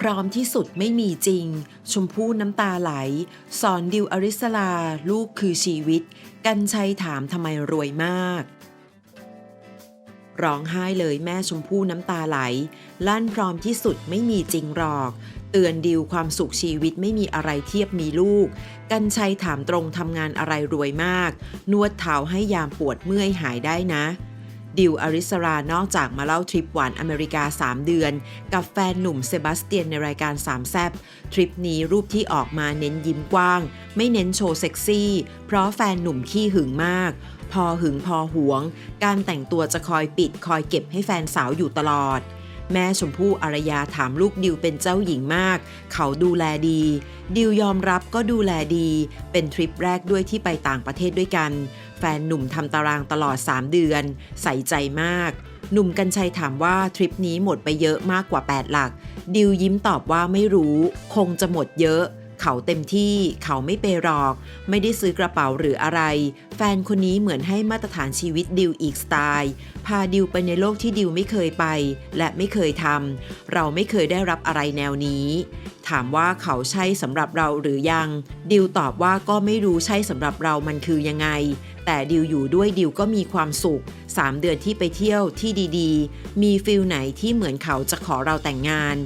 พร้อมที่สุดไม่มีจริง ชมพู่น้ำตาไหล สอนดิวอริสลา ลูกคือชีวิต กันชัยถามทำไมรวยมาก ร้องไห้เลยแม่ชมพู่น้ำตาไหล ลั่นพร้อมที่สุดไม่มีจริงหรอก เตือนดิวความสุขชีวิตไม่มีอะไรเทียบมีลูก กันชัยถามตรงทำงานอะไรรวยมาก นวดเท้าให้ยามปวดเมื่อยหายได้นะ ดิวอริสรานอกจากมาเล่าทริปหวานอเมริกา 3 เดือน กับแฟนหนุ่มเซบาสเตียนในรายการสามแซบทริปนี้รูปที่ออกมาเน้นยิ้มกว้าง ไม่เน้นโชว์เซ็กซี่ เพราะแฟนหนุ่มขี้หึงมาก พอหึงพอหวง การแต่งตัวจะคอยปิดคอยเก็บให้แฟนสาวอยู่ตลอด แม่ชมพู่อารยาถามลูกดิวเป็นเจ้าหญิงมาก เขาดูแลดี ดิวยอมรับก็ดูแลดี เป็นทริปแรกด้วยที่ไปต่างประเทศด้วยกัน แฟนหนุ่มทำตารางตลอด 3 เดือน ใส่ใจมาก หนุ่มกัญชัยถามว่าทริปนี้หมดไปเยอะมากกว่า 8 หลัก ดิวยิ้มตอบว่าไม่รู้ คงจะหมดเยอะ เขาเต็มที่เขาไม่เปย์หรอก ไม่ได้ซื้อกระเป๋าหรืออะไร แฟนคนนี้เหมือนให้มาตรฐานชีวิตดิวอีกสไตล์ พาดิวไปในโลกที่ดิวไม่เคยไป และไม่เคยทำเราไม่เคยได้รับอะไรแนวนี้ ถามว่าเขาใช่สำหรับเราหรือยัง ดิวตอบว่าก็ไม่รู้ใช่สำหรับเรามันคือยังไง แต่ดิวอยู่ด้วยดิวก็มีความสุข 3 เดือนที่ไปเที่ยวที่ดีๆ มีฟิลไหนที่เหมือนเขาจะขอเราแต่งงาน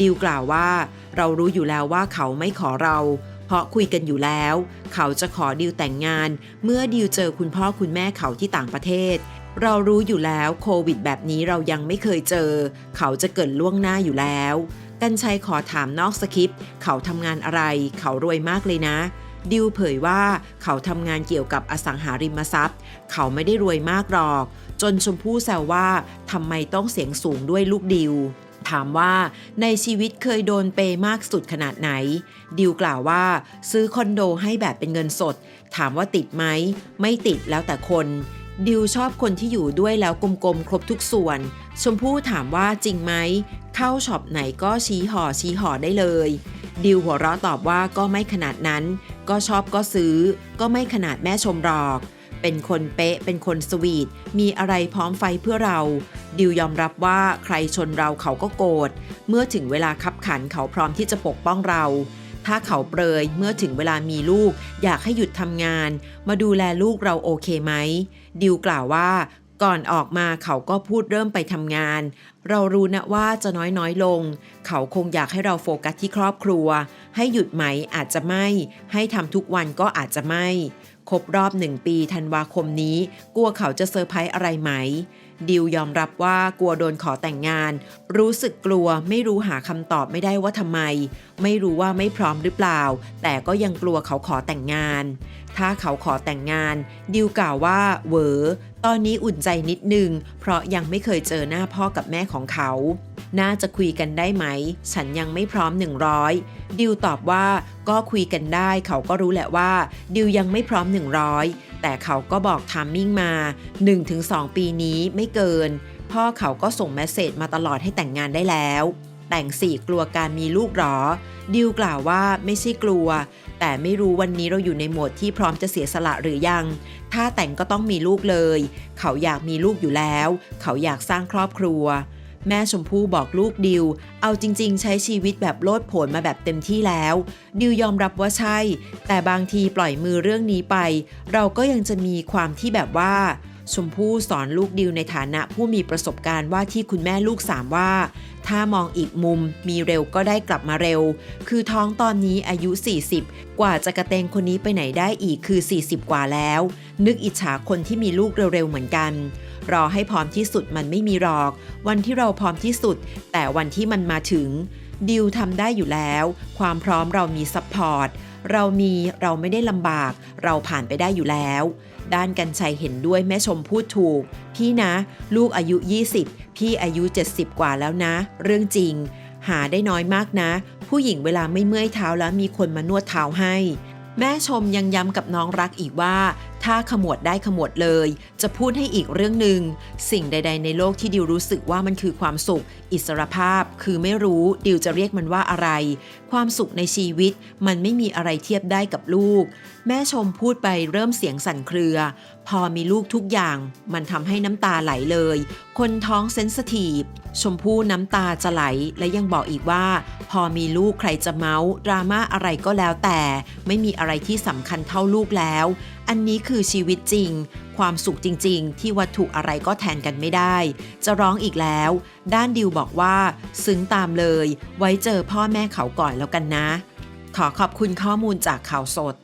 ดิวกล่าวว่า เรารู้อยู่แล้วว่าเขาไม่ขอเรา เพราะคุยกันอยู่แล้ว เขาจะขอดิวแต่งงาน เมื่อดิวเจอคุณพ่อคุณแม่เขาที่ต่างประเทศ เรารู้อยู่แล้วโควิดแบบนี้เรายังไม่เคยเจอ เขาจะเกิดล่วงหน้าอยู่แล้ว กันชัยขอถามนอกสคริปต์เขาทำงานอะไร เขารวยมากเลยนะดิวเผยว่าเขาทำงานเกี่ยวกับอสังหาริมทรัพย์ เขาไม่ได้รวยมากหรอก จนชมพู่แซวว่าทำไมต้องเสียงสูงด้วยลูกดิว ถามว่าในชีวิตเคยโดนเปย์มากสุดขนาดไหน ดิวกล่าวว่า ซื้อคอนโดให้แบบเป็นเงินสด ถามว่าติดไหม ไม่ติดแล้วแต่คน ดิวชอบคนที่อยู่ด้วยแล้วกลมๆ ครบทุกส่วน ชมพู่ถามว่าจริงไหม เข้าช็อปไหนก็ชี้ห่อชี้ห่อได้เลย ดิวหัวเราะตอบว่าก็ไม่ขนาดนั้น ก็ชอบก็ซื้อ ก็ไม่ขนาดแม่ชมหรอก เป็นคนเป๊ะ เป็นคนสวีท มีอะไรพร้อมไฟเพื่อเรา ดิวยอมรับว่าใครชนเราเขาก็โกรธ เมื่อถึงเวลาคับขันเขาพร้อมที่จะปกป้องเรา ถ้าเขาเปรยเมื่อถึงเวลามีลูก อยากให้หยุดทำงาน มาดูแลลูกเราโอเคไหม ดิวกล่าวว่าก่อนออกมาเขาก็พูดเริ่มไปทำงาน เรารู้นะว่าจะน้อยน้อยลง เขาคงอยากให้เราโฟกัสที่ครอบครัว ให้หยุดไหมอาจจะไม่ ให้ทำทุกวันก็อาจจะไม่ ครบรอบหนึ่งปีธันวาคมนี้ กลัวเขาจะเซอร์ไพรส์อะไรไหม ดิวยอมรับว่ากลัวโดนขอแต่งงาน รู้สึกกลัวไม่รู้หาคำตอบไม่ได้ว่าทำไม ไม่รู้ว่าไม่พร้อมหรือเปล่า แต่ก็ยังกลัวเขาขอแต่งงาน ถ้าเขาขอแต่งงาน ดิวกล่าวว่าเวอตอนนี้อุ่นใจนิดนึง เพราะยังไม่เคยเจอหน้าพ่อกับแม่ของเขา น่าจะคุยกันได้ไหม ฉันยังไม่พร้อม 100 ดิวตอบว่าก็คุยกันได้ เขาก็รู้แหละว่า ดิวยังไม่พร้อม 100 แต่เขาก็บอกทามมิ่งมา 1-2 ปีนี้ไม่เกิน พ่อเขาก็ส่งแมสเซจมาตลอดให้แต่งงานได้แล้ว แต่งสี่กลัวการมีลูกหรอ ดิวกล่าวว่าไม่ใช่กลัว แต่ไม่รู้วันนี้เราอยู่ในโหมดที่พร้อมจะเสียสละหรือยัง ถ้าแต่งก็ต้องมีลูกเลย เขาอยากมีลูกอยู่แล้ว เขาอยากสร้างครอบครัว แม่ชมพู่บอกลูกดิว เอาจริง ๆ ใช้ชีวิตแบบโลดโผนมาแบบเต็มที่แล้ว ดิวยอมรับว่าใช่ แต่บางทีปล่อยมือเรื่องนี้ไป เราก็ยังจะมีความที่แบบว่า ชมพู่สอนลูกดิวในฐานะผู้มีประสบการณ์ว่าที่คุณแม่ลูกสามว่า ถ้ามองอีกมุมมีเร็วก็ได้กลับมาเร็ว คือท้องตอนนี้อายุ 40 กว่าจะกระเตงคนนี้ไปไหนได้อีกคือ 40 กว่าแล้ว นึกอิจฉาคนที่มีลูกเร็วๆเหมือนกัน รอให้พร้อมที่สุดมันไม่มีหรอก วันที่เราพร้อมที่สุด แต่วันที่มันมาถึงดิวทำได้อยู่แล้ว ความพร้อมเรามีซัพพอร์ตเรามีเราไม่ได้ลำบาก เราผ่านไปได้อยู่แล้ว ด้านกันชัยเห็นด้วยแม่ชมพูดถูก พี่นะ ลูกอายุ 20 พี่อายุ 70 กว่าแล้วนะ เรื่องจริง หาได้น้อยมากนะ ผู้หญิงเวลาไม่เมื่อยเท้าแล้วมีคนมานวดเท้าให้ แม่ชมยังย้ำกับน้องรักอีกว่า ถ้าขมวดได้ขมวดเลย จะพูดให้อีกเรื่องหนึ่งสิ่งใด ๆ ในโลกที่ดิวรู้สึกว่ามันคือความสุข อิสรภาพ คือไม่รู้ดิวจะเรียกมันว่าอะไร ความสุขในชีวิตมันไม่มีอะไรเทียบได้กับลูก แม่ชมพูดไปเริ่มเสียงสั่นเครือ พอมีลูกทุกอย่าง มันทำให้น้ำตาไหลเลย คนท้องเซนสทีฟชมพู่น้ำตาจะไหลและยังบอกอีกว่า พอมีลูกใครจะเมาส์ดราม่าอะไรก็แล้วแต่ ไม่มีอะไรที่สำคัญเท่าลูกแล้ว อันนี้คือชีวิตจริง ความสุขจริง ๆ ที่วัตถุอะไรก็แทนกันไม่ได้ จะร้องอีกแล้ว ด้านดิวบอกว่า ซึ้งตามเลย ไว้เจอพ่อแม่เขาก่อนแล้วกันนะ ขอขอบคุณข้อมูลจากข่าวสด